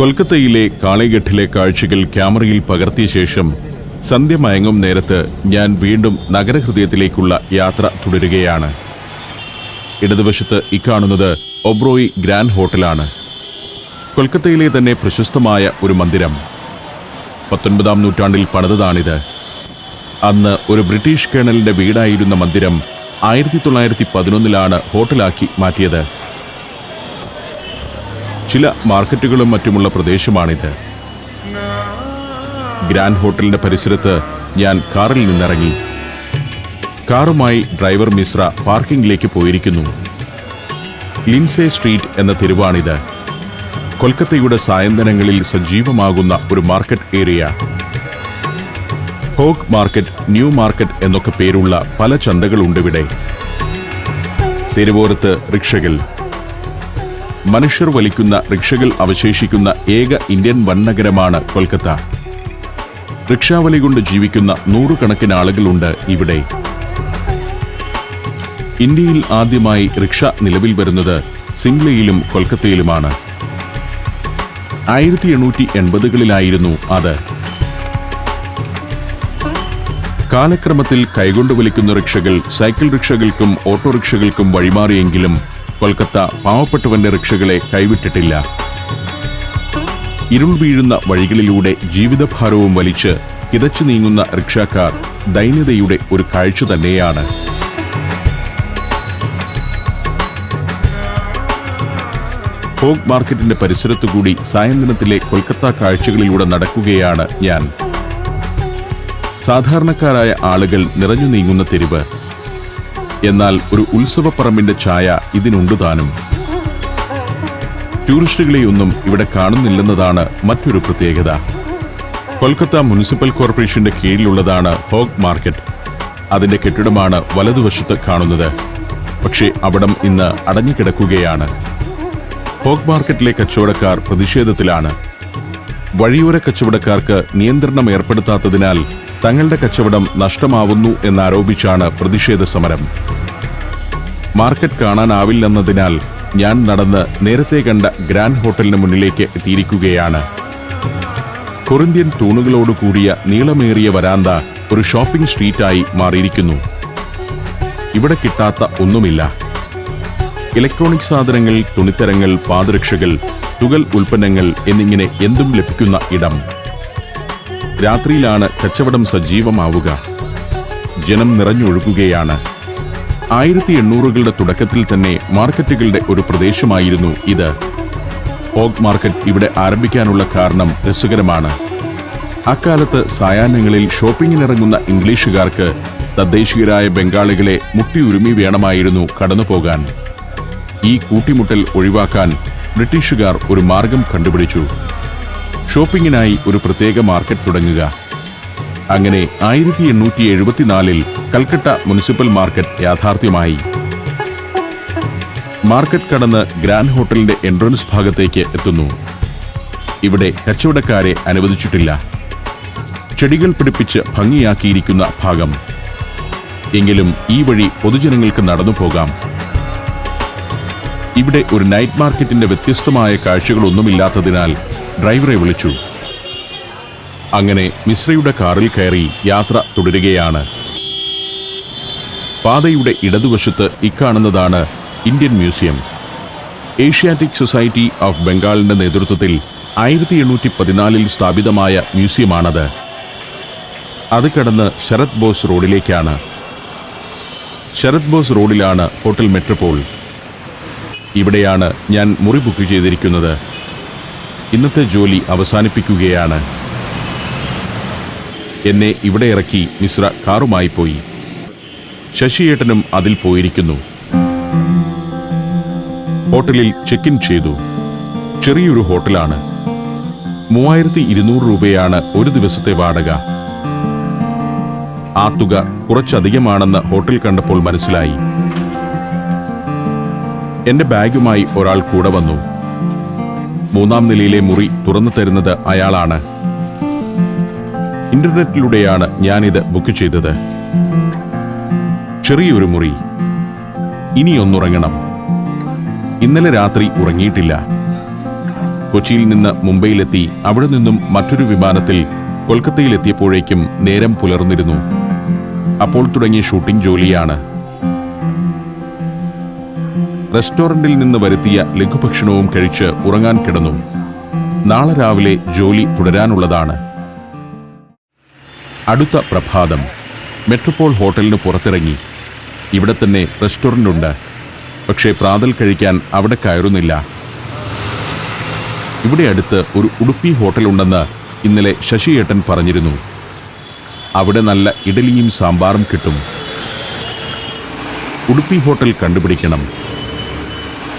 കൊൽക്കത്തയിലെ കാളിഘട്ടിലെ കാഴ്ചകൾ ക്യാമറയിൽ പകർത്തിയ ശേഷം സന്ധ്യ മയങ്ങും നേരത്ത് ഞാൻ വീണ്ടും നഗരഹൃദയത്തിലേക്കുള്ള യാത്ര തുടരുകയാണ്. ഇടതുവശത്ത് ഇക്കാണുന്നത് ഒബ്രോയി ഗ്രാൻഡ് ഹോട്ടലാണ്. കൊൽക്കത്തയിലെ തന്നെ പ്രശസ്തമായ ഒരു മന്ദിരം. പത്തൊൻപതാം നൂറ്റാണ്ടിൽ പണിതതാണിത്. അന്ന് ഒരു ബ്രിട്ടീഷ് കേണലിന്റെ വീടായിരുന്ന മന്ദിരം ആയിരത്തി തൊള്ളായിരത്തി പതിനൊന്നിലാണ് ഹോട്ടലാക്കി മാറ്റിയത്. ചില മാർക്കറ്റുകളും മറ്റുമുള്ള പ്രദേശമാണിത്. ഗ്രാൻഡ് ഹോട്ടലിന്റെ പരിസരത്ത് ഞാൻ കാറിൽ നിന്നിറങ്ങി. കാറുമായി ഡ്രൈവർ മിശ്ര പാർക്കിംഗിലേക്ക് പോയിരിക്കുന്നു. ലിൻസെ സ്ട്രീറ്റ് എന്ന തെരുവാണിത്. കൊൽക്കത്തയുടെ സായന്തനങ്ങളിൽ സജീവമാകുന്ന ഒരു market area. Hogg market new market എന്നൊക്കെ പേരുള്ള പല ചന്തകളുണ്ടിവിടെ. തെരുവോരത്ത് റിക്ഷകൾ. മനുഷ്യർ വലിക്കുന്ന റിക്ഷകൾ അവശേഷിക്കുന്ന ഏക ഇന്ത്യൻ വൻനഗരമാണ് കൊൽക്കത്ത. റിക്ഷാവലി കൊണ്ട് ജീവിക്കുന്ന നൂറുകണക്കിന് ആളുകളുണ്ട് ഇവിടെ. ഇന്ത്യയിൽ ആദ്യമായി റിക്ഷ നിലവിൽ വരുന്നത് സിംഗ്ലയിലും കൊൽക്കത്തയിലുമാണ്. ആയിരത്തി എണ്ണൂറ്റി എൺപതുകളിലായിരുന്നു അത്. കാലക്രമത്തിൽ കൈകൊണ്ട് വലിക്കുന്ന റിക്ഷകൾ സൈക്കിൾ റിക്ഷകൾക്കും ഓട്ടോറിക്ഷകൾക്കും വഴിമാറിയെങ്കിലും കൊൽക്കത്ത പാവപ്പെട്ടവന്റെ റിക്ഷകളെ കൈവിട്ടിട്ടില്ല. ഇരുൾ വീഴുന്ന വഴികളിലൂടെ ജീവിതഭാരവും വലിച്ച് കിതച്ചു നീങ്ങുന്ന റിക്ഷാക്കാർ ദൈന്യതയുടെ ഒരു കാഴ്ച തന്നെയാണ്. ഹോക്ക് മാർക്കറ്റിന്റെ പരിസരത്തുകൂടി സായന്തനത്തിലെ കൊൽക്കത്ത കാഴ്ചകളിലൂടെ നടക്കുകയാണ് ഞാൻ. സാധാരണക്കാരായ ആളുകൾ നിറഞ്ഞു നീങ്ങുന്ന തെരുവ്. എന്നാൽ ഒരു ഉത്സവപ്പറമ്പിന്റെ ഛായ ഇതിനുണ്ട് താനും. ടൂറിസ്റ്റുകളെയൊന്നും ഇവിടെ കാണുന്നില്ലെന്നതാണ് മറ്റൊരു പ്രത്യേകത. കൊൽക്കത്ത മുനിസിപ്പൽ കോർപ്പറേഷന്റെ കീഴിലുള്ളതാണ് ഹോഗ് മാർക്കറ്റ്. അതിന്റെ കെട്ടിടമാണ് വലതുവശത്ത് കാണുന്നത്. പക്ഷേ അവിടം ഇന്ന് അടഞ്ഞുകിടക്കുകയാണ്. ഹോഗ് മാർക്കറ്റിലെ കച്ചവടക്കാർ പ്രതിഷേധത്തിലാണ്. വഴിയോര കച്ചവടക്കാർക്ക് നിയന്ത്രണം ഏർപ്പെടുത്താത്തതിനാൽ തങ്ങളുടെ കച്ചവടം നഷ്ടമാവുന്നു എന്നാരോപിച്ചാണ് പ്രതിഷേധ സമരം. മാർക്കറ്റ് കാണാനാവില്ലെന്നതിനാൽ ഞാൻ നടന്ന് നേരത്തെ കണ്ട ഗ്രാൻഡ് ഹോട്ടലിന് മുന്നിലേക്ക് എത്തിയിരിക്കുകയാണ്. കൊറിന്ത്യൻ തൂണുകളോട് കൂടിയ നീളമേറിയ വരാന്ത ഒരു ഷോപ്പിംഗ് സ്ട്രീറ്റായി മാറിയിരിക്കുന്നു. ഇവിടെ കിട്ടാത്ത ഒന്നുമില്ല. ഇലക്ട്രോണിക് സാധനങ്ങൾ തുണിത്തരങ്ങൾ പാദരക്ഷകൾ തുകൽ ഉൽപ്പന്നങ്ങൾ എന്നിങ്ങനെ എന്തും ലഭിക്കുന്ന ഇടം. രാത്രിയിലാണ് കച്ചവടം സജീവമാവുക. ജനം നിറഞ്ഞൊഴുകുകയാണ്. ആയിരത്തി എണ്ണൂറുകളുടെ തുടക്കത്തിൽ തന്നെ മാർക്കറ്റുകളുടെ ഒരു പ്രദേശമായിരുന്നു ഇത്. ഓഗ് മാർക്കറ്റ് ഇവിടെ ആരംഭിക്കാനുള്ള കാരണം രസകരമാണ്. അക്കാലത്ത് സായാഹ്നങ്ങളിൽ ഷോപ്പിങ്ങിനിറങ്ങുന്ന ഇംഗ്ലീഷുകാർക്ക് തദ്ദേശീയരായ ബംഗാളികളെ മുട്ടിയുരുമി വേണമായിരുന്നു കടന്നുപോകാൻ. ഈ കൂട്ടിമുട്ടൽ ഒഴിവാക്കാൻ ബ്രിട്ടീഷുകാർ ഒരു മാർഗം കണ്ടുപിടിച്ചു. ഷോപ്പിങ്ങിനായി ഒരു പ്രത്യേക മാർക്കറ്റ് തുടങ്ങുക. അങ്ങനെ ആയിരത്തി എണ്ണൂറ്റി എഴുപത്തിനാലിൽ കൽക്കട്ട മുനിസിപ്പൽ മാർക്കറ്റ് യാഥാർത്ഥ്യമായി. മാർക്കറ്റ് കടന്ന് ഗ്രാൻഡ് ഹോട്ടലിന്റെ എൻട്രൻസ് ഭാഗത്തേക്ക് എത്തുന്നു. ഇവിടെ കച്ചവടക്കാരെ അനുവദിച്ചിട്ടില്ല. ചെടികൾ പിടിപ്പിച്ച് ഭംഗിയാക്കിയിരിക്കുന്ന ഭാഗം. എങ്കിലും ഈ വഴി പൊതുജനങ്ങൾക്ക് നടന്നു പോകാം. ഇവിടെ ഒരു നൈറ്റ് മാർക്കറ്റിന്റെ വ്യത്യസ്തമായ കാഴ്ചകളൊന്നുമില്ലാത്തതിനാൽ ഡ്രൈവറെ വിളിച്ചു. അങ്ങനെ മിശ്രയുടെ കാറിൽ കയറി യാത്ര തുടരുകയാണ്. പാതയുടെ ഇടതുവശത്ത് ഇക്കാണുന്നതാണ് Indian museum. Asiatic society of ബംഗാളിന്റെ നേതൃത്വത്തിൽ ആയിരത്തി എണ്ണൂറ്റി പതിനാലിൽ സ്ഥാപിതമായ മ്യൂസിയമാണത്. അത് കടന്ന് ശരത് ബോസ് റോഡിലേക്കാണ്. ശരത് ബോസ് റോഡിലാണ് ഹോട്ടൽ മെട്രോപോൾ. ഇവിടെയാണ് ഞാൻ മുറി ബുക്ക് ചെയ്തിരിക്കുന്നത്. ഇന്നത്തെ ജോലി അവസാനിപ്പിക്കുകയാണ്. എന്നെ ഇവിടെ ഇറക്കി മിശ്ര കാറുമായി പോയി. ശശിയേട്ടനും അതിൽ പോയിരിക്കുന്നു. ഹോട്ടലിൽ ചെക്ക് ഇൻ ചെയ്തു. ചെറിയൊരു ഹോട്ടലാണ്. മൂവായിരത്തി ഇരുന്നൂറ് രൂപയാണ് ഒരു ദിവസത്തെ വാടക. ആ തുക കുറച്ചധികമാണെന്ന് ഹോട്ടൽ കണ്ടപ്പോൾ മനസ്സിലായി. എന്റെ ബാഗുമായി ഒരാൾ കൂടെ വന്നു. മൂന്നാം നിലയിലെ മുറി തുറന്നു തരുന്നത് അയാളാണ്. ഇന്റർനെറ്റിലൂടെയാണ് ഞാനിത് ബുക്ക് ചെയ്തത്. ചെറിയൊരു മുറി. ഇനി ഒന്നുറങ്ങണം. ഇന്നലെ രാത്രി ഉറങ്ങിയിട്ടില്ല. കൊച്ചിയിൽ നിന്ന് മുംബൈയിലെത്തി അവിടെ നിന്നും മറ്റൊരു വിമാനത്തിൽ കൊൽക്കത്തയിലെത്തിയപ്പോഴേക്കും നേരം പുലർന്നിരുന്നു. അപ്പോൾ തുടങ്ങിയ ഷൂട്ടിംഗ് ജോലിയാണ്. റെസ്റ്റോറന്റിൽ നിന്ന് വരുത്തിയ ലഘുഭക്ഷണവും കഴിച്ച് ഉറങ്ങാൻ കിടന്നു. നാളെ രാവിലെ ജോലി തുടരാനുള്ളതാണ്. അടുത്ത പ്രഭാതം. മെട്രോപോൾ ഹോട്ടലിന് പുറത്തിറങ്ങി. ഇവിടെ തന്നെ റെസ്റ്റോറന്റ് ഉണ്ട്. പക്ഷേ പ്രാതൽ കഴിക്കാൻ അവിടെ കയറുന്നില്ല. ഇവിടെ അടുത്ത് ഒരു ഉടുപ്പി ഹോട്ടലുണ്ടെന്ന് ഇന്നലെ ശശിയേട്ടൻ പറഞ്ഞിരുന്നു. അവിടെ നല്ല ഇഡലിയും സാമ്പാറും കിട്ടും. ഉടുപ്പി ഹോട്ടൽ കണ്ടുപിടിക്കണം.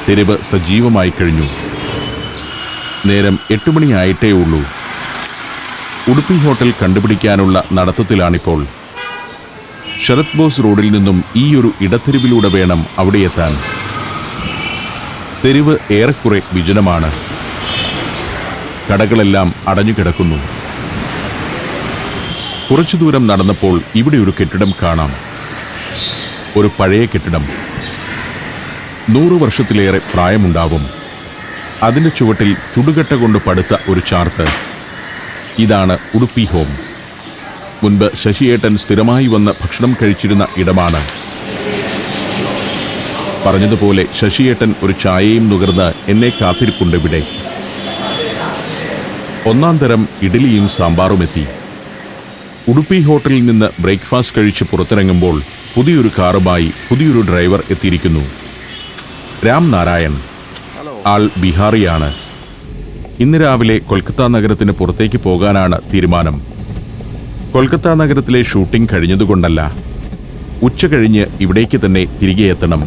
തെരുവ് സജീവമായി കഴിഞ്ഞു. നേരം എട്ട് മണിയായിട്ടേ ഉള്ളൂ. ഉടുപ്പി ഹോട്ടൽ കണ്ടുപിടിക്കാനുള്ള നടത്തത്തിലാണിപ്പോൾ. ശരത് ബോസ് റോഡിൽ നിന്നും ഈ ഒരു ഇടത്തെരുവിലൂടെ വേണം അവിടെ എത്താൻ തെരുവ് ഏറെക്കുറെ വിജനമാണ്. കടകളെല്ലാം അടഞ്ഞുകിടക്കുന്നു കുറച്ചു ദൂരം നടന്നപ്പോൾ ഇവിടെ ഒരു കെട്ടിടം കാണാം. ഒരു പഴയ കെട്ടിടം. നൂറു വർഷത്തിലേറെ പ്രായമുണ്ടാവും. അതിന്റെ ചുവട്ടിൽ ചുടുകട്ട കൊണ്ട് പടുത്ത ഒരു ചാർട്ട്. ഇതാണ് ഉടുപ്പി ഹോം. മുൻപ് ശശിയേട്ടൻ സ്ഥിരമായി വന്ന് ഭക്ഷണം കഴിച്ചിരുന്ന ഇടമാണ്. പറഞ്ഞതുപോലെ ശശിയേട്ടൻ ഒരു ചായയും നുകർന്ന് എന്നെ കാത്തിരിപ്പുണ്ട് ഇവിടെ. ഒന്നാം തരം ഇഡലിയും സാമ്പാറും എത്തി. ഉടുപ്പി ഹോട്ടലിൽ നിന്ന് ബ്രേക്ക്ഫാസ്റ്റ് കഴിച്ച് പുറത്തിറങ്ങുമ്പോൾ പുതിയൊരു കാറുമായി പുതിയൊരു ഡ്രൈവർ എത്തിയിരിക്കുന്നു. രാം നാരായൺ ആൾ ബിഹാറിയാണ്. ഇന്ന് രാവിലെ കൊൽക്കത്ത നഗരത്തിന് പുറത്തേക്ക് പോകാനാണ് തീരുമാനം. കൊൽക്കത്ത നഗരത്തിലെ ഷൂട്ടിംഗ് കഴിഞ്ഞതുകൊണ്ടല്ല. ഉച്ച കഴിഞ്ഞ് ഇവിടേക്ക് തന്നെ തിരികെ എത്തണം.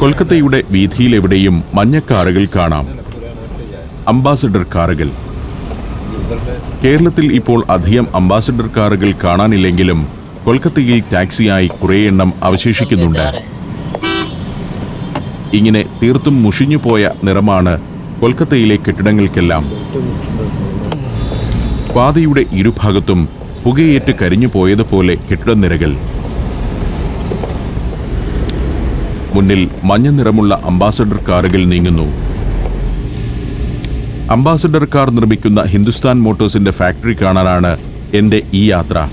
കൊൽക്കത്തയുടെ വീതിയിലെവിടെയും മഞ്ഞക്കാറുകൾ കാണാം. അംബാസഡർ കാറുകൾ. കേരളത്തിൽ ഇപ്പോൾ അധികം അംബാസഡർ കാറുകൾ കാണാനില്ലെങ്കിലും കൊൽക്കത്തയിൽ ടാക്സിയായി കുറേ എണ്ണം അവശേഷിക്കുന്നുണ്ട്. ഇങ്ങനെ തീർത്തും മുഷിഞ്ഞുപോയ നിറമാണ് കൊൽക്കത്തയിലെ കെട്ടിടങ്ങൾക്കെല്ലാം. പാതയുടെ ഇരുഭാഗത്തും പുകയേറ്റ് കരിഞ്ഞു പോയതുപോലെ കെട്ടിടനിരകൾ. മുന്നിൽ മഞ്ഞ നിറമുള്ള അംബാസഡർ കാറുകൾ നീങ്ങുന്നു. അംബാസഡർ കാർ നിർമ്മിക്കുന്ന ഹിന്ദുസ്ഥാൻ മോട്ടോഴ്സിന്റെ ഫാക്ടറി കാണാനാണ് എന്റെ ഈ യാത്ര.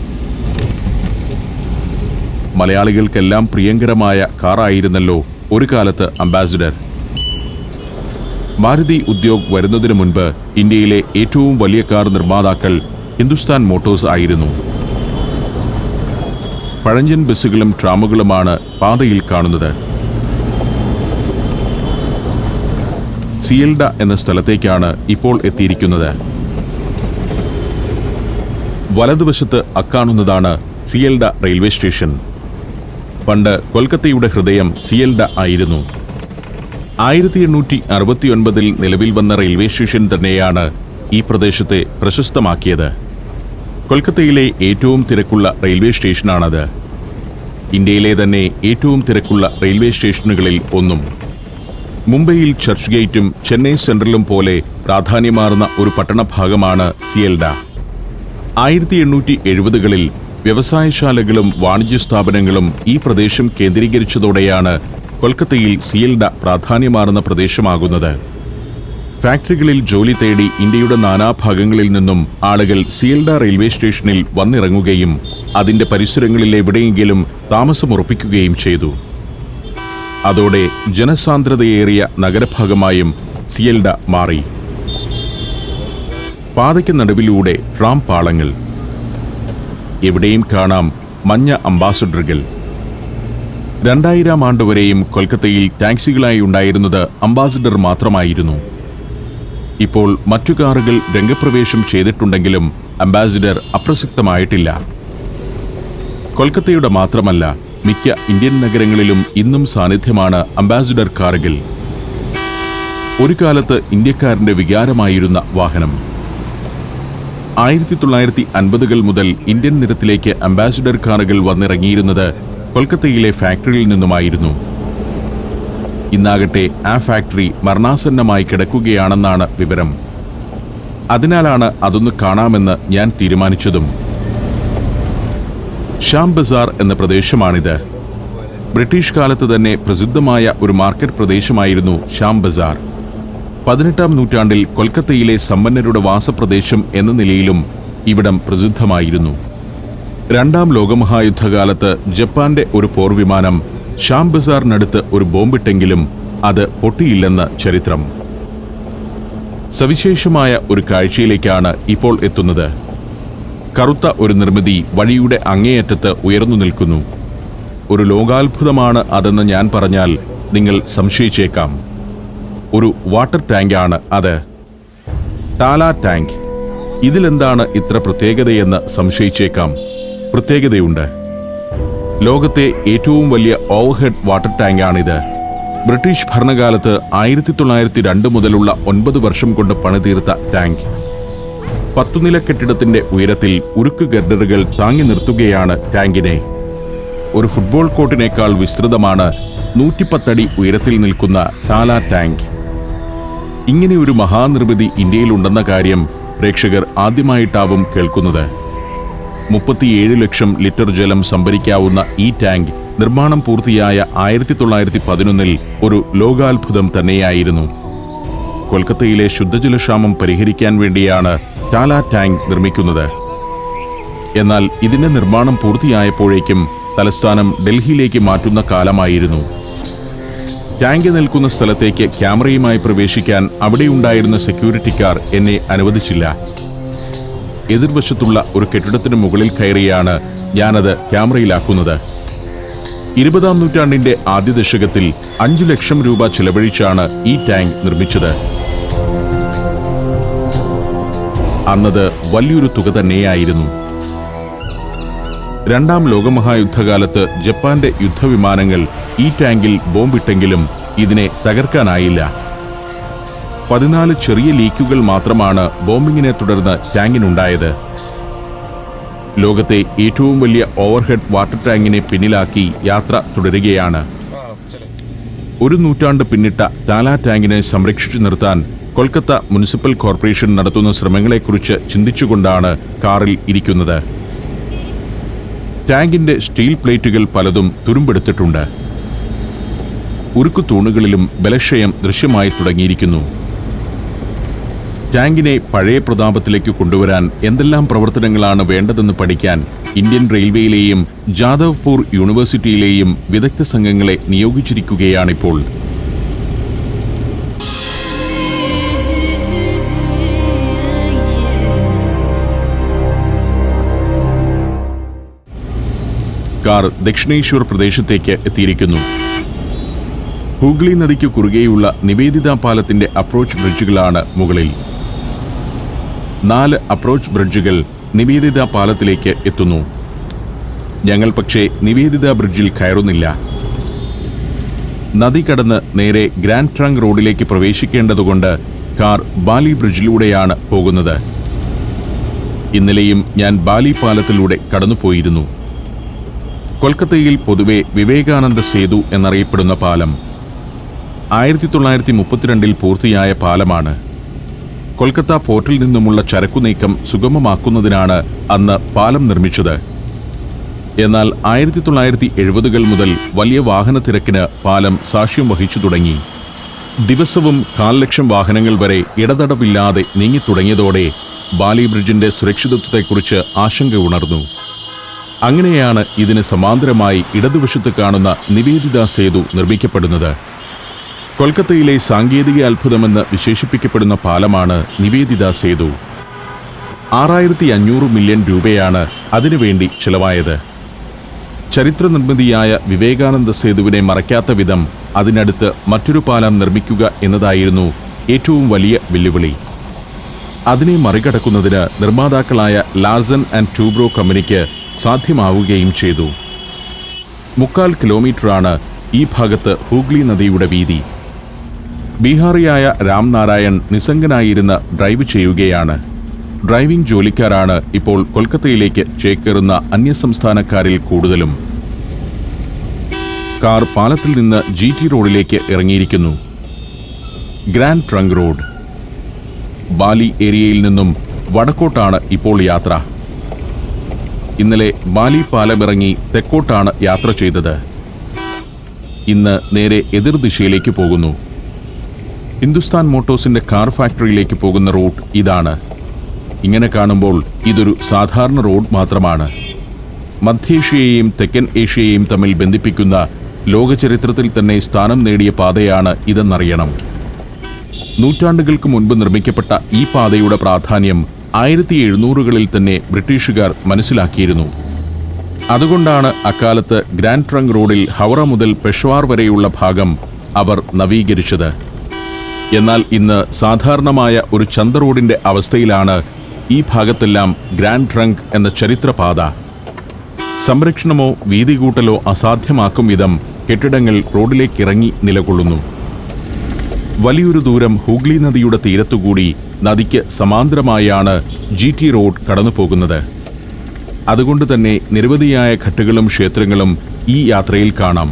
മലയാളികൾക്കെല്ലാം പ്രിയങ്കരമായ കാറായിരുന്നല്ലോ ഒരു കാലത്ത് അംബാസിഡർ. മാരുതി ഉദ്യോഗ് വരുന്നതിന് മുൻപ് ഇന്ത്യയിലെ ഏറ്റവും വലിയ കാർ നിർമ്മാതാക്കൾ ഹിന്ദുസ്ഥാൻ മോട്ടോഴ്സ് ആയിരുന്നു. പഴഞ്ചൻ ബസ്സുകളും ട്രാമുകളുമാണ് പാതയിൽ കാണുന്നത്. സിയൽഡ എന്ന സ്ഥലത്തേക്കാണ് ഇപ്പോൾ എത്തിയിരിക്കുന്നത്. വലതുവശത്ത് അക്കാണുന്നതാണ് സിയൽഡ റെയിൽവേ സ്റ്റേഷൻ. പണ്ട് കൊൽക്കത്തയുടെ ഹൃദയം സിയൽഡ ആയിരുന്നു. ആയിരത്തി എണ്ണൂറ്റി അറുപത്തിയൊൻപതിൽ നിലവിൽ വന്ന റെയിൽവേ സ്റ്റേഷൻ തന്നെയാണ് ഈ പ്രദേശത്തെ പ്രശസ്തമാക്കിയത്. കൊൽക്കത്തയിലെ ഏറ്റവും തിരക്കുള്ള റെയിൽവേ സ്റ്റേഷനാണത്. ഇന്ത്യയിലെ തന്നെ ഏറ്റവും തിരക്കുള്ള റെയിൽവേ സ്റ്റേഷനുകളിൽ ഒന്നും. മുംബൈയിൽ ചർച്ച് ഗേറ്റും ചെന്നൈ സെൻട്രലും പോലെ പ്രാധാന്യമാർന്ന ഒരു പട്ടണഭാഗമാണ് സിയൽഡ. ആയിരത്തി എണ്ണൂറ്റി എഴുപതുകളിൽ വ്യവസായശാലകളും വാണിജ്യ സ്ഥാപനങ്ങളും ഈ പ്രദേശം കേന്ദ്രീകരിച്ചതോടെയാണ് കൊൽക്കത്തയിൽ സിയൽഡ പ്രാധാന്യമാർന്ന പ്രദേശമാകുന്നത്. ഫാക്ടറികളിൽ ജോലി തേടി ഇന്ത്യയുടെ നാനാഭാഗങ്ങളിൽ നിന്നും ആളുകൾ സിയൽഡ റെയിൽവേ സ്റ്റേഷനിൽ വന്നിറങ്ങുകയും അതിന്റെ പരിസരങ്ങളിൽ എവിടെയെങ്കിലും താമസമുറപ്പിക്കുകയും ചെയ്തു. അതോടെ ജനസാന്ദ്രതയേറിയ നഗരഭാഗമായും സിയൽഡ മാറി. പാതയ്ക്ക് നടുവിലൂടെ ട്രാം പാളങ്ങൾ. എവിടെയും കാണാം മഞ്ഞ അംബാസഡറുകൾ. രണ്ടായിരം ആണ്ടുവരെയും കൊൽക്കത്തയിൽ ടാക്സികളായി ഉണ്ടായിരുന്നത് അംബാസഡർ മാത്രമായിരുന്നു. ഇപ്പോൾ മറ്റു കാറുകൾ രംഗപ്രവേശം ചെയ്തിട്ടുണ്ടെങ്കിലും അംബാസിഡർ അപ്രസക്തമായിട്ടില്ല. കൊൽക്കത്തയുടെ മാത്രമല്ല മിക്ക ഇന്ത്യൻ നഗരങ്ങളിലും ഇന്നും സാന്നിധ്യമാണ് അംബാസിഡർ കാറുകൾ. ഒരു കാലത്ത് ഇന്ത്യക്കാരന്റെ വികാരമായിരുന്ന വാഹനം. ആയിരത്തി തൊള്ളായിരത്തി അൻപതുകൾ മുതൽ ഇന്ത്യൻ നിരത്തിലേക്ക് അംബാസിഡർ കാറുകൾ വന്നിറങ്ങിയിരുന്നത് കൊൽക്കത്തയിലെ ഫാക്ടറിയിൽ നിന്നുമായിരുന്നു. ഇന്നാകട്ടെ ആ ഫാക്ടറി മരണാസന്നമായി കിടക്കുകയാണെന്നാണ് വിവരം. അതിനാലാണ് അതൊന്ന് കാണാമെന്ന് ഞാൻ തീരുമാനിച്ചതും. ഷാം ബസാർ എന്ന പ്രദേശമാണിത്. ബ്രിട്ടീഷ് കാലത്ത് തന്നെ പ്രസിദ്ധമായ ഒരു മാർക്കറ്റ് പ്രദേശമായിരുന്നു ഷാം ബസാർ. പതിനെട്ടാം നൂറ്റാണ്ടിൽ കൊൽക്കത്തയിലെ സമ്പന്നരുടെ വാസപ്രദേശം എന്ന നിലയിലും ഇവിടം പ്രസിദ്ധമായിരുന്നു. രണ്ടാം ലോകമഹായുദ്ധകാലത്ത് ജപ്പാന്റെ ഒരു പോർവിമാനം ഷാം ബസാറിനടുത്ത് ഒരു ബോംബിട്ടെങ്കിലും അത് പൊട്ടിയില്ലെന്ന് ചരിത്രം. സവിശേഷമായ ഒരു കാഴ്ചയിലേക്കാണ് ഇപ്പോൾ എത്തുന്നത്. കറുത്ത ഒരു നിർമ്മിതി വഴിയുടെ അങ്ങേയറ്റത്ത് ഉയർന്നു നിൽക്കുന്നു. ഒരു ലോകാത്ഭുതമാണ് അതെന്ന് ഞാൻ പറഞ്ഞാൽ നിങ്ങൾ സംശയിച്ചേക്കാം. ഒരു വാട്ടർ ടാങ്കാണ് അത്. ടാല ടാങ്ക്. ഇതിലെന്താണ് ഇത്ര പ്രത്യേകതയെന്ന് സംശയിച്ചേക്കാം. പ്രത്യേകതയുണ്ട്. ലോകത്തെ ഏറ്റവും വലിയ ഓവർഹെഡ് വാട്ടർ ടാങ്കാണിത്. ബ്രിട്ടീഷ് ഭരണകാലത്ത് ആയിരത്തി തൊള്ളായിരത്തി രണ്ട് മുതലുള്ള ഒൻപത് വർഷം കൊണ്ട് പണിതീർത്ത ടാങ്ക്. പത്തുനില കെട്ടിടത്തിന്റെ ഉയരത്തിൽ ഉരുക്ക് ഗർഡറുകൾ താങ്ങി നിർത്തുകയാണ് ടാങ്കിനെ. ഒരു ഫുട്ബോൾ കോർട്ടിനേക്കാൾ വിസ്തൃതമാണ് നൂറ്റിപ്പത്തടി ഉയരത്തിൽ നിൽക്കുന്ന ടാല ടാങ്ക്. ഇങ്ങനെ ഒരു മഹാനിർമ്മിതി ഇന്ത്യയിലുണ്ടെന്ന കാര്യം പ്രേക്ഷകർ ആദ്യമായിട്ടാവും കേൾക്കുന്നത്. മുപ്പത്തിയേഴ് ലക്ഷം ലിറ്റർ ജലം സംഭരിക്കാവുന്ന ഈ ടാങ്ക് നിർമ്മാണം പൂർത്തിയായ ആയിരത്തി തൊള്ളായിരത്തി പതിനൊന്നിൽ ഒരു ലോകാത്ഭുതം തന്നെയായിരുന്നു. കൊൽക്കത്തയിലെ ശുദ്ധജലക്ഷാമം പരിഹരിക്കാൻ വേണ്ടിയാണ് ടാല ടാങ്ക് നിർമ്മിക്കുന്നത്. എന്നാൽ ഇതിന്റെ നിർമ്മാണം പൂർത്തിയായപ്പോഴേക്കും തലസ്ഥാനം ഡൽഹിയിലേക്ക് മാറ്റുന്ന കാലമായിരുന്നു. ടാങ്ക് നിൽക്കുന്ന സ്ഥലത്തേക്ക് ക്യാമറയുമായി പ്രവേശിക്കാൻ അവിടെയുണ്ടായിരുന്ന സെക്യൂരിറ്റിക്കാർ എന്നെ അനുവദിച്ചില്ല. എതിർവശത്തുള്ള ഒരു കെട്ടിടത്തിന് മുകളിൽ കയറിയാണ് ഞാനത് ക്യാമറയിലാക്കുന്നത്. ഇരുപതാം നൂറ്റാണ്ടിന്റെ ആദ്യ ദശകത്തിൽ അഞ്ചു ലക്ഷം രൂപ ചിലവഴിച്ചാണ് ഈ ടാങ്ക് നിർമ്മിച്ചത്. അന്നത് വലിയൊരു തുക തന്നെയായിരുന്നു. രണ്ടാം ലോകമഹായുദ്ധകാലത്ത് ജപ്പാന്റെ യുദ്ധവിമാനങ്ങൾ ഈ ടാങ്കിൽ ബോംബിട്ടെങ്കിലും ഇതിനെ തകർക്കാനായില്ല. പതിനാല് ചെറിയ ലീക്കുകൾ മാത്രമാണ് ബോംബിങ്ങിനെ തുടർന്ന് ടാങ്കിനുണ്ടായത്. ലോകത്തെ ഏറ്റവും വലിയ ഓവർഹെഡ് വാട്ടർ ടാങ്കിനെ പിന്നിലാക്കി യാത്ര തുടരുകയാണ്. ഒരു നൂറ്റാണ്ട് പിന്നിട്ട ടാലാ ടാങ്കിനെ സംരക്ഷിച്ചു നിർത്താൻ കൊൽക്കത്ത മുനിസിപ്പൽ കോർപ്പറേഷൻ നടത്തുന്ന ശ്രമങ്ങളെക്കുറിച്ച് ചിന്തിച്ചുകൊണ്ടാണ് കാറിൽ ഇരിക്കുന്നത്. ടാങ്കിന്റെ സ്റ്റീൽ പ്ലേറ്റുകൾ പലതും തുരുമ്പെടുത്തിട്ടുണ്ട്. ഉരുക്കു തൂണുകളിലും ബലക്ഷയം ദൃശ്യമായി തുടങ്ങിയിരിക്കുന്നു. ടാങ്കിനെ പഴയ പ്രതാപത്തിലേക്ക് കൊണ്ടുവരാൻ എന്തെല്ലാം പ്രവർത്തനങ്ങളാണ് വേണ്ടതെന്ന് പഠിക്കാൻ ഇന്ത്യൻ റെയിൽവേയിലെയും ജാദവ്പൂർ യൂണിവേഴ്സിറ്റിയിലെയും വിദഗ്ധ സംഘങ്ങളെ നിയോഗിച്ചിരിക്കുകയാണിപ്പോൾ. കാർ ദക്ഷിണേശ്വർ പ്രദേശത്തേക്ക് എത്തിയിരിക്കുന്നു. ഹൂഗ്ലി നദിക്ക് കുറുകെയുള്ള നിവേദിത പാലത്തിന്റെ അപ്രോച്ച് ബ്രിഡ്ജുകളാണ് മുകളിൽ. നാല് അപ്രോച്ച് ബ്രിഡ്ജുകൾ നിവേദിത പാലത്തിലേക്ക് എത്തുന്നു. ഞങ്ങൾ പക്ഷേ നിവേദിത ബ്രിഡ്ജിൽ കയറുന്നില്ല. നദി കടന്ന് നേരെ ഗ്രാൻഡ് ട്രങ്ക് റോഡിലേക്ക് പ്രവേശിക്കേണ്ടതുകൊണ്ട് കാർ ബാലി ബ്രിഡ്ജിലൂടെയാണ് പോകുന്നത്. ഇന്നലെയും ഞാൻ ബാലി പാലത്തിലൂടെ കടന്നുപോയിരുന്നു. കൊൽക്കത്തയിൽ പൊതുവെ വിവേകാനന്ദ സേതു എന്നറിയപ്പെടുന്ന പാലം ആയിരത്തി തൊള്ളായിരത്തി മുപ്പത്തിരണ്ടിൽ പൂർത്തിയായ പാലമാണ്. കൊൽക്കത്ത പോർട്ടിൽ നിന്നുമുള്ള ചരക്കു നീക്കം സുഗമമാക്കുന്നതിനാണ് അന്ന് പാലം നിർമ്മിച്ചത്. എന്നാൽ ആയിരത്തി തൊള്ളായിരത്തി എഴുപതുകൾ മുതൽ വലിയ വാഹന തിരക്കിന് പാലം സാക്ഷ്യം വഹിച്ചു തുടങ്ങി. ദിവസവും കാൽ ലക്ഷം വാഹനങ്ങൾ വരെ ഇടതടവില്ലാതെ നീങ്ങിത്തുടങ്ങിയതോടെ ബാലി ബ്രിഡ്ജിന്റെ സുരക്ഷിതത്വത്തെക്കുറിച്ച് ആശങ്ക ഉണർന്നു. അങ്ങനെയാണ് ഇതിന് സമാന്തരമായി ഇടതുവശത്ത് കാണുന്ന നിവേദിത സേതു നിർമ്മിക്കപ്പെടുന്നത്. കൊൽക്കത്തയിലെ സാങ്കേതിക അത്ഭുതമെന്ന് വിശേഷിപ്പിക്കപ്പെടുന്ന പാലമാണ് നിവേദിത സേതു. ആറായിരത്തി അഞ്ഞൂറ് മില്യൺ രൂപയാണ് അതിനുവേണ്ടി ചിലവായത്. ചരിത്ര നിർമ്മിതിയായ വിവേകാനന്ദ സേതുവിനെ മറയ്ക്കാത്ത വിധം അതിനടുത്ത് മറ്റൊരു പാലം നിർമ്മിക്കുക എന്നതായിരുന്നു ഏറ്റവും വലിയ വെല്ലുവിളി. അതിനെ മറികടക്കുന്നതിന് നിർമ്മാതാക്കളായ ലാർസൻ ആൻഡ് ട്യൂബ്രോ കമ്പനിക്ക് സാധ്യമാവുകയും ചെയ്തു. മുക്കാൽ കിലോമീറ്ററാണ് ഈ ഭാഗത്ത് ഹൂഗ്ലി നദിയുടെ വീതി. ബീഹാറിയായ രാംനാരായൺ നിസ്സംഗനായിരുന്ന ഡ്രൈവ് ചെയ്യുകയാണ്. ഡ്രൈവിംഗ് ജോലിക്കാരാണ് ഇപ്പോൾ കൊൽക്കത്തയിലേക്ക് ചേക്കേറുന്ന അന്യസംസ്ഥാനക്കാരിൽ കൂടുതലും. കാർ പാലത്തിൽ നിന്ന് ജി ടി റോഡിലേക്ക് ഇറങ്ങിയിരിക്കുന്നു. Grand trunk road. ബാലി ഏരിയയിൽ നിന്നും വടക്കോട്ടാണ് ഇപ്പോൾ യാത്ര. ഇന്നലെ ബാലി പാലമിറങ്ങി തെക്കോട്ടാണ് യാത്ര ചെയ്തത്. ഇന്ന് നേരെ എതിർദിശയിലേക്ക് പോകുന്നു. ഹിന്ദുസ്ഥാൻ മോട്ടോഴ്സിന്റെ കാർ ഫാക്ടറിയിലേക്ക് പോകുന്ന റൂട്ട് ഇതാണ്. ഇങ്ങനെ കാണുമ്പോൾ ഇതൊരു സാധാരണ റോഡ് മാത്രമാണ്. മധ്യേഷ്യയെയും തെക്കൻ ഏഷ്യയെയും തമ്മിൽ ബന്ധിപ്പിക്കുന്ന ലോകചരിത്രത്തിൽ തന്നെ സ്ഥാനം നേടിയ പാതയാണ് ഇതെന്നറിയണം. നൂറ്റാണ്ടുകൾക്ക് മുൻപ് നിർമ്മിക്കപ്പെട്ട ഈ പാതയുടെ പ്രാധാന്യം ആയിരത്തി എഴുന്നൂറുകളിൽ തന്നെ ബ്രിട്ടീഷുകാർ മനസ്സിലാക്കിയിരുന്നു. അതുകൊണ്ടാണ് അക്കാലത്ത് ഗ്രാൻഡ് ട്രങ്ക് റോഡിൽ ഹൗറ മുതൽ പെഷ്വാർ വരെയുള്ള ഭാഗം അവർ നവീകരിച്ചത്. എന്നാൽ ഇന്ന് സാധാരണമായ ഒരു ചന്ത റോഡിന്റെ അവസ്ഥയിലാണ് ഈ ഭാഗത്തെല്ലാം ഗ്രാൻഡ് ട്രങ്ക് എന്ന ചരിത്രപാത. സംരക്ഷണമോ വീതി കൂട്ടലോ അസാധ്യമാക്കും വിധം കെട്ടിടങ്ങൾ റോഡിലേക്കിറങ്ങി നിലകൊള്ളുന്നു. വലിയൊരു ദൂരം ഹൂഗ്ലി നദിയുടെ തീരത്തുകൂടി നദിക്ക് സമാന്തരമായാണ് ജി ടി റോഡ് കടന്നു പോകുന്നത്. അതുകൊണ്ട് തന്നെ നിരവധിയായ ഘട്ടുകളും ക്ഷേത്രങ്ങളും ഈ യാത്രയിൽ കാണാം.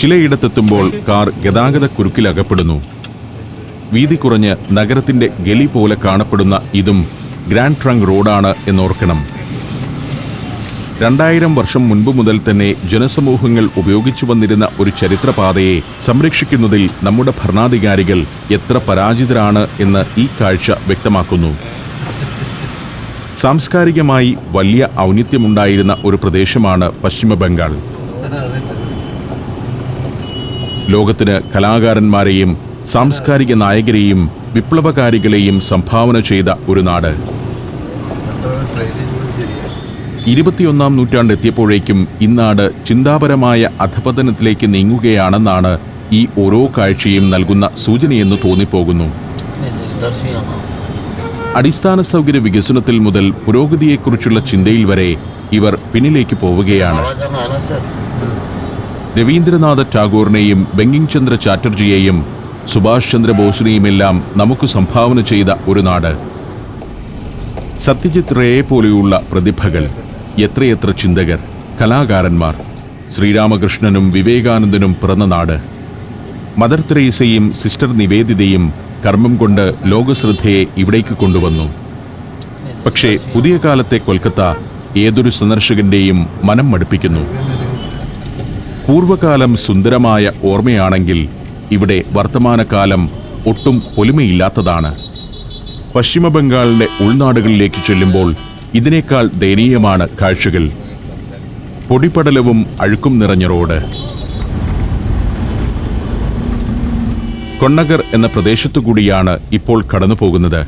ചിലയിടത്തെത്തുമ്പോൾ കാർ ഗതാഗത കുരുക്കിലകപ്പെടുന്നു വീതി കുറഞ്ഞ് നഗരത്തിന്റെ ഗലി പോലെ കാണപ്പെടുന്ന ഇതും ഗ്രാൻഡ് ട്രങ്ക് റോഡാണ് എന്നോർക്കണം. രണ്ടായിരം വർഷം മുൻപ് മുതൽ തന്നെ ജനസമൂഹങ്ങൾ ഉപയോഗിച്ചു വന്നിരുന്ന ഒരു ചരിത്രപാതയെ സംരക്ഷിക്കുന്നതിൽ നമ്മുടെ ഭരണാധികാരികൾ എത്ര പരാജിതരാണ് എന്ന് ഈ കാഴ്ച വ്യക്തമാക്കുന്നു. സാംസ്കാരികമായി വലിയ ഔന്നിത്യമുണ്ടായിരുന്ന ഒരു പ്രദേശമാണ് പശ്ചിമ ബംഗാൾ. ലോകത്തിന് കലാകാരന്മാരെയും സാംസ്കാരിക നായകരെയും വിപ്ലവകാരികളെയും സംഭാവന ചെയ്ത ഒരു നാട്. ഇരുപത്തിയൊന്നാം നൂറ്റാണ്ടെത്തിയപ്പോഴേക്കും ഇന്നാട് ചിന്താപരമായ അധപതനത്തിലേക്ക് നീങ്ങുകയാണെന്നാണ് ഈ ഓരോ കാഴ്ചയും നൽകുന്ന സൂചനയെന്ന് തോന്നിപ്പോകുന്നു. അടിസ്ഥാന സൗകര്യ വികസനത്തിൽ മുതൽ പുരോഗതിയെക്കുറിച്ചുള്ള ചിന്തയിൽ വരെ ഇവർ പിന്നിലേക്ക് പോവുകയാണ്. രവീന്ദ്രനാഥ ടാഗോറിനെയും ബങ്കിങ് ചന്ദ്ര ചാറ്റർജിയെയും സുഭാഷ് ചന്ദ്രബോസിനെയുമെല്ലാം നമുക്ക് സംഭാവന ചെയ്ത ഒരു നാട്. സത്യജിത് റേയെ പോലെയുള്ള പ്രതിഭകൾ. എത്രയെത്ര ചിന്തകർ കലാകാരന്മാർ ശ്രീരാമകൃഷ്ണനും വിവേകാനന്ദനും പിറന്ന നാട്. മദർ തെരേസയും സിസ്റ്റർ നിവേദിതയും കർമ്മം കൊണ്ട് ലോകശ്രദ്ധയെ ഇവിടേക്ക് കൊണ്ടുവന്നു. പക്ഷേ പുതിയ കാലത്തെ കൊൽക്കത്ത ഏതൊരു സന്ദർശകന്റെയും മനം മടുപ്പിക്കുന്നു. പൂർവകാലം സുന്ദരമായ ഓർമ്മയാണെങ്കിൽ ഇവിടെ വർത്തമാനകാലം ഒട്ടും പൊലിമയില്ലാത്തതാണ്. പശ്ചിമ ബംഗാളിലെ ഉൾനാടുകളിലേക്ക് ചെല്ലുമ്പോൾ ഇതിനേക്കാൾ ദയനീയമാണ് കാഴ്ചകൾ. പൊടിപടലവും അഴുക്കും നിറഞ്ഞ റോഡ്. കൊണ്ണഗർ എന്ന പ്രദേശത്തുകൂടിയാണ് ഇപ്പോൾ കടന്നു പോകുന്നത്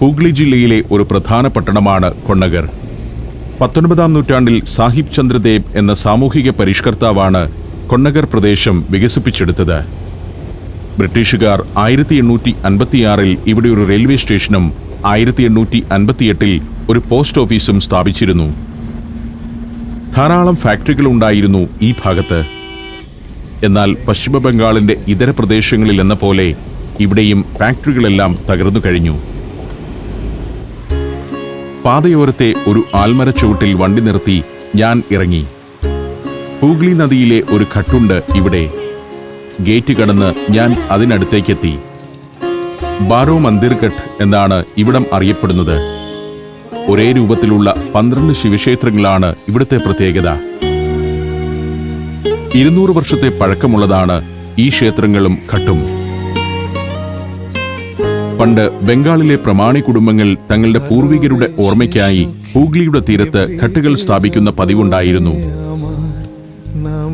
ഹൂഗ്ലി ജില്ലയിലെ ഒരു പ്രധാന പട്ടണമാണ് കൊണ്ണഗർ. പത്തൊൻപതാം നൂറ്റാണ്ടിൽ സാഹിബ് ചന്ദ്രദേവ് എന്ന സാമൂഹിക പരിഷ്കർത്താവാണ് കൊണ്ണഗർ പ്രദേശം വികസിപ്പിച്ചെടുത്തത്. ബ്രിട്ടീഷുകാർ ആയിരത്തി എണ്ണൂറ്റി അൻപത്തിയാറിൽ ഇവിടെ ഒരു റെയിൽവേ സ്റ്റേഷനും ആയിരത്തി എണ്ണൂറ്റി അൻപത്തിയെട്ടിൽ ഒരു പോസ്റ്റ് ഓഫീസും സ്ഥാപിച്ചിരുന്നു. ധാരാളം ഫാക്ടറികൾ ഉണ്ടായിരുന്നു ഈ ഭാഗത്ത്. എന്നാൽ പശ്ചിമ ബംഗാളിന്റെ ഇതര പ്രദേശങ്ങളിൽ എന്ന പോലെ ഇവിടെയും ഫാക്ടറികളെല്ലാം തകർന്നു കഴിഞ്ഞു. പാതയോരത്തെ ഒരു ആൽമരച്ചുവട്ടിൽ വണ്ടി നിർത്തി ഞാൻ ഇറങ്ങി. ഹൂഗ്ലി നദിയിലെ ഒരു ഘട്ടുണ്ട് ഇവിടെ. ഗേറ്റ് കടന്ന് ഞാൻ അതിനടുത്തേക്കെത്തി. ബാരോ മന്ദിർ ഘട്ട് എന്നാണ് ഇവിടം അറിയപ്പെടുന്നത്. ഒരേ രൂപത്തിലുള്ള പന്ത്രണ്ട് ശിവക്ഷേത്രങ്ങളാണ് ഇവിടുത്തെ പ്രത്യേകത. ഇരുന്നൂറ് വർഷത്തെ പഴക്കമുള്ളതാണ് ഈ ക്ഷേത്രങ്ങളും ഘട്ടും. പണ്ട് ബംഗാളിലെ പ്രമാണി കുടുംബങ്ങൾ തങ്ങളുടെ പൂർവികരുടെ ഓർമ്മയ്ക്കായി ഹൂഗ്ലിയുടെ തീരത്ത് ഘട്ടുകൾ സ്ഥാപിക്കുന്ന പതിവുണ്ടായിരുന്നു.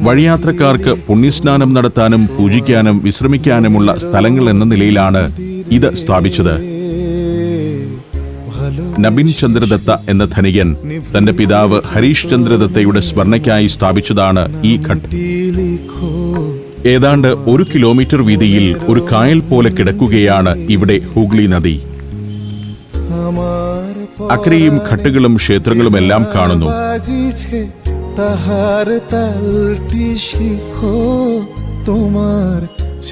വഴിയാത്രക്കാർക്ക് പുണ്യസ്നാനം നടത്താനും പൂജിക്കാനും വിശ്രമിക്കാനുമുള്ള സ്ഥലങ്ങൾ എന്ന നിലയിലാണ് ഇത് സ്ഥാപിച്ചത്. നബിൻ ചന്ദ്രദത്ത എന്ന ധനികൻ തന്റെ പിതാവ് ഹരീഷ് ചന്ദ്രദത്തയുടെ സ്മരണയ്ക്കായി സ്ഥാപിച്ചതാണ് ഈ ഘട്ട്. ഏതാണ്ട് ഒരു കിലോമീറ്റർ വീതിയിൽ ഒരു കായൽ പോലെ കിടക്കുകയാണ് ഇവിടെ ഹൂഗ്ലി നദി. അക്രയും ഘട്ടുകളും ക്ഷേത്രങ്ങളും എല്ലാം കാണുന്നു.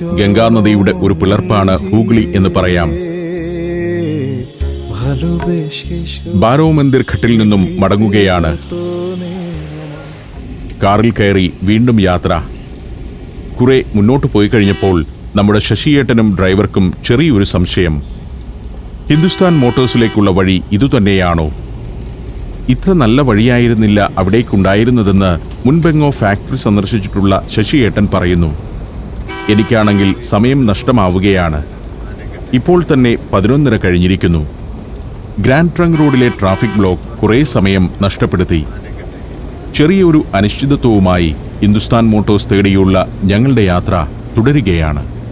ഗംഗാ നദിയുടെ ഒരു പിളർപ്പാണ് ഹൂഗ്ലി എന്ന് പറയാം. ബാരോ മന്ദിർ ഘട്ടിൽ നിന്നും മടങ്ങുകയാണ്. കാറിൽ കയറി വീണ്ടും യാത്ര. കുറെ മുന്നോട്ട് പോയി കഴിഞ്ഞപ്പോൾ നമ്മുടെ ശശിയേട്ടനും ഡ്രൈവർക്കും ചെറിയൊരു സംശയം. ഹിന്ദുസ്ഥാൻ മോട്ടോഴ്സിലേക്കുള്ള വഴി ഇതുതന്നെയാണോ? ഇത്ര നല്ല വഴിയായിരുന്നില്ല അവിടേക്കുണ്ടായിരുന്നതെന്ന് മുൻപെങ്ങോ ഫാക്ടറി സന്ദർശിച്ചിട്ടുള്ള ശശിയേട്ടൻ പറയുന്നു. എനിക്കാണെങ്കിൽ സമയം നഷ്ടമാവുകയാണ്. ഇപ്പോൾ തന്നെ പതിനൊന്നര കഴിഞ്ഞിരിക്കുന്നു. ഗ്രാൻഡ് ട്രങ്ക് റോഡിലെ ട്രാഫിക് ബ്ലോക്ക് കുറേ സമയം നഷ്ടപ്പെടുത്തി. ചെറിയൊരു അനിശ്ചിതത്വവുമായി ഹിന്ദുസ്ഥാൻ മോട്ടോഴ്സ് തേടിയുള്ള ഞങ്ങളുടെ യാത്ര തുടരുകയാണ്.